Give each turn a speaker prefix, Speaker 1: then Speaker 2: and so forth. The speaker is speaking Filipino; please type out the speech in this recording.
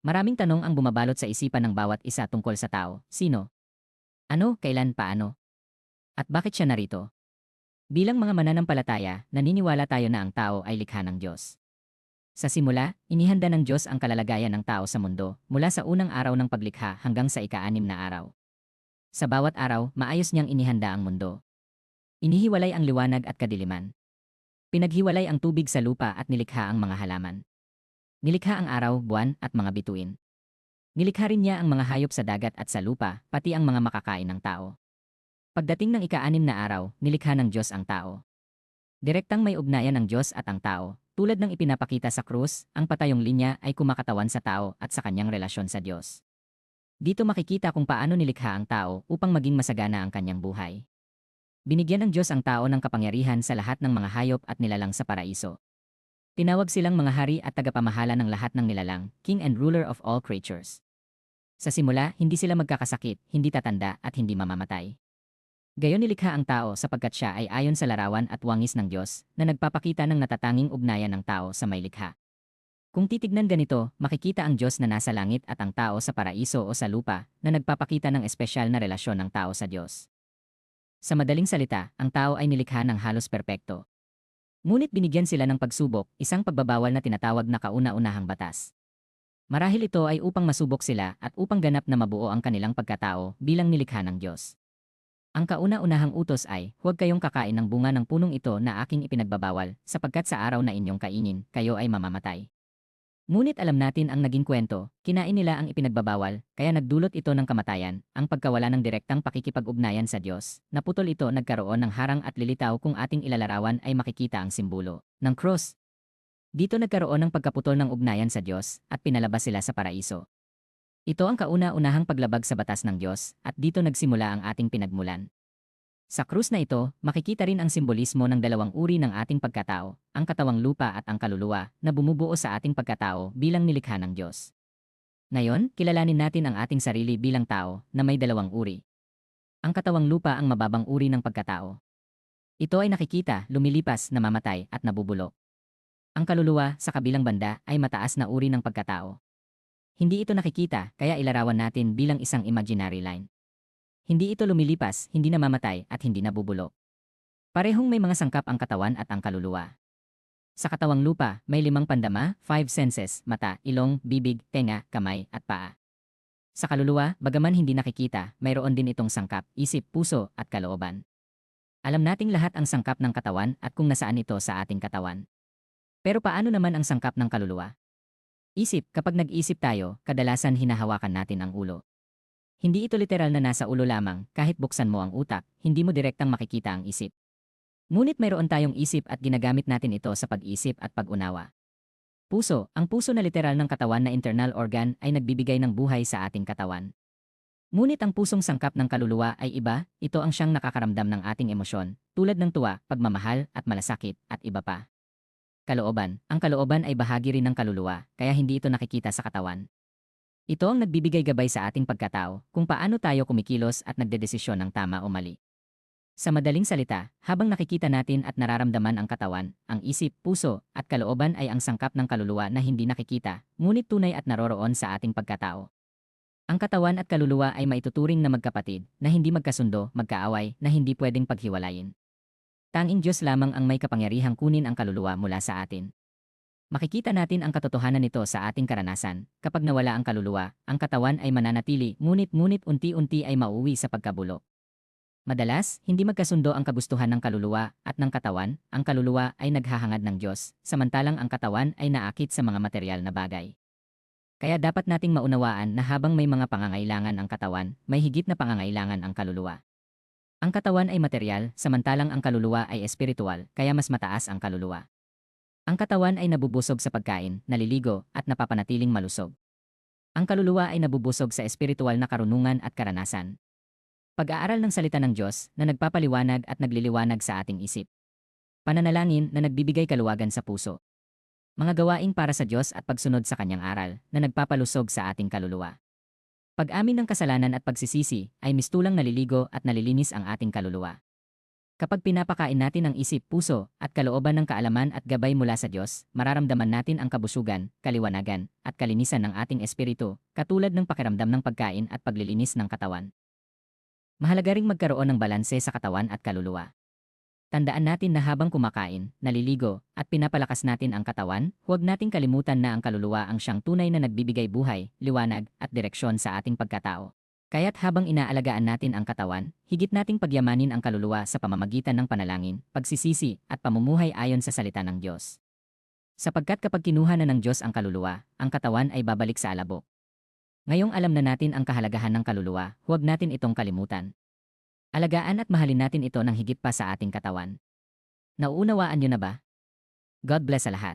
Speaker 1: Maraming tanong ang bumabalot sa isipan ng bawat isa tungkol sa tao. Sino? Ano, kailan, paano? At bakit siya narito? Bilang mga mananampalataya, naniniwala tayo na ang tao ay likha ng Diyos. Sa simula, inihanda ng Diyos ang kalalagayan ng tao sa mundo mula sa unang araw ng paglikha hanggang sa ika-anim na araw. Sa bawat araw, maayos niyang inihanda ang mundo. Inihiwalay ang liwanag at kadiliman. Pinaghiwalay ang tubig sa lupa at nilikha ang mga halaman. Nilikha ang araw, buwan at mga bituin. Nilikha rin niya ang mga hayop sa dagat at sa lupa, pati ang mga makakain ng tao. Pagdating ng ika-anim na araw, nilikha ng Diyos ang tao. Direktang may ugnayan ng Diyos at ang tao, tulad ng ipinapakita sa krus, ang patayong linya ay kumakatawan sa tao at sa kanyang relasyon sa Diyos. Dito makikita kung paano nilikha ang tao upang maging masagana ang kanyang buhay. Binigyan ng Diyos ang tao ng kapangyarihan sa lahat ng mga hayop at nilalang sa paraiso. Tinawag silang mga hari at tagapamahala ng lahat ng nilalang, king and ruler of all creatures. Sa simula, hindi sila magkakasakit, hindi tatanda at hindi mamamatay. Gayon nilikha ang tao sapagkat siya ay ayon sa larawan at wangis ng Diyos na nagpapakita ng natatanging ugnayan ng tao sa may likha. Kung titignan ganito, makikita ang Diyos na nasa langit at ang tao sa paraiso o sa lupa na nagpapakita ng espesyal na relasyon ng tao sa Diyos. Sa madaling salita, ang tao ay nilikha ng halos perpekto. Ngunit binigyan sila ng pagsubok, isang pagbabawal na tinatawag na kauna-unahang batas. Marahil ito ay upang masubok sila at upang ganap na mabuo ang kanilang pagkatao bilang nilikha ng Diyos. Ang kauna-unahang utos ay, huwag kayong kakain ng bunga ng punong ito na aking ipinagbabawal, sapagkat sa araw na inyong kainin, kayo ay mamamatay. Ngunit alam natin ang naging kwento, kinain nila ang ipinagbabawal, kaya nagdulot ito ng kamatayan, ang pagkawala ng direktang pakikipag-ugnayan sa Diyos. Naputol ito nagkaroon ng harang at lilitaw kung ating ilalarawan ay makikita ang simbolo ng cross. Dito nagkaroon ng pagkaputol ng ugnayan sa Diyos at pinalabas sila sa paraiso. Ito ang kauna-unahang paglabag sa batas ng Diyos at dito nagsimula ang ating pinagmulan. Sa krus na ito, makikita rin ang simbolismo ng dalawang uri ng ating pagkatao, ang katawang lupa at ang kaluluwa, na bumubuo sa ating pagkatao bilang nilikha ng Diyos. Ngayon, kilalanin natin ang ating sarili bilang tao na may dalawang uri. Ang katawang lupa ang mababang uri ng pagkatao. Ito ay nakikita, lumilipas, namamatay at nabubulok. Ang kaluluwa sa kabilang banda ay mataas na uri ng pagkatao. Hindi ito nakikita kaya ilarawan natin bilang isang imaginary line. Hindi ito lumilipas, hindi namamatay, at hindi nabubulok. Parehong may mga sangkap ang katawan at ang kaluluwa. Sa katawang lupa, may limang pandama, five senses, mata, ilong, bibig, tenga, kamay, at paa. Sa kaluluwa, bagaman hindi nakikita, mayroon din itong sangkap, isip, puso, at kalooban. Alam nating lahat ang sangkap ng katawan at kung nasaan ito sa ating katawan. Pero paano naman ang sangkap ng kaluluwa? Isip, kapag nag-isip tayo, kadalasan hinahawakan natin ang ulo. Hindi ito literal na nasa ulo lamang, kahit buksan mo ang utak, hindi mo direktang makikita ang isip. Ngunit mayroon tayong isip at ginagamit natin ito sa pag-isip at pag-unawa. Puso, ang puso na literal ng katawan na internal organ ay nagbibigay ng buhay sa ating katawan. Ngunit ang pusong sangkap ng kaluluwa ay iba, ito ang siyang nakakaramdam ng ating emosyon, tulad ng tuwa, pagmamahal, at malasakit, at iba pa. Kalooban, ang kalooban ay bahagi rin ng kaluluwa, kaya hindi ito nakikita sa katawan. Ito ang nagbibigay gabay sa ating pagkatao kung paano tayo kumikilos at nagdedesisyon ng tama o mali. Sa madaling salita, habang nakikita natin at nararamdaman ang katawan, ang isip, puso, at kalooban ay ang sangkap ng kaluluwa na hindi nakikita, ngunit tunay at naroroon sa ating pagkatao. Ang katawan at kaluluwa ay maituturing na magkapatid, na hindi magkasundo, magkaaway, na hindi pwedeng paghiwalayin. Tanging Diyos lamang ang may kapangyarihang kunin ang kaluluwa mula sa atin. Makikita natin ang katotohanan nito sa ating karanasan. Kapag nawala ang kaluluwa, ang katawan ay mananatili, ngunit-ngunit unti-unti ay mauwi sa pagkabulok. Madalas, hindi magkasundo ang kagustuhan ng kaluluwa at ng katawan, ang kaluluwa ay naghahangad ng Diyos, samantalang ang katawan ay naakit sa mga material na bagay. Kaya dapat nating maunawaan na habang may mga pangangailangan ang katawan, may higit na pangangailangan ang kaluluwa. Ang katawan ay material, samantalang ang kaluluwa ay espiritual, kaya mas mataas ang kaluluwa. Ang katawan ay nabubusog sa pagkain, naliligo, at napapanatiling malusog. Ang kaluluwa ay nabubusog sa espiritual na karunungan at karanasan. Pag-aaral ng salita ng Diyos na nagpapaliwanag at nagliliwanag sa ating isip. Pananalangin na nagbibigay kaluwagan sa puso. Mga gawaing para sa Diyos at pagsunod sa kanyang aral na nagpapalusog sa ating kaluluwa. Pag-amin ng kasalanan at pagsisisi ay mistulang naliligo at nalilinis ang ating kaluluwa. Kapag pinapakain natin ang isip, puso, at kalooban ng kaalaman at gabay mula sa Diyos, mararamdaman natin ang kabusugan, kaliwanagan, at kalinisan ng ating espiritu, katulad ng pakiramdam ng pagkain at paglilinis ng katawan. Mahalaga ring magkaroon ng balanse sa katawan at kaluluwa. Tandaan natin na habang kumakain, naliligo, at pinapalakas natin ang katawan, huwag nating kalimutan na ang kaluluwa ang siyang tunay na nagbibigay buhay, liwanag, at direksyon sa ating pagkatao. Kaya't habang inaalagaan natin ang katawan, higit nating pagyamanin ang kaluluwa sa pamamagitan ng panalangin, pagsisisi, at pamumuhay ayon sa salita ng Diyos. Sapagkat kapag kinuha na ng Diyos ang kaluluwa, ang katawan ay babalik sa alabok. Ngayong alam na natin ang kahalagahan ng kaluluwa, huwag natin itong kalimutan. Alagaan at mahalin natin ito ng higit pa sa ating katawan. Nauunawaan niyo na ba? God bless sa lahat.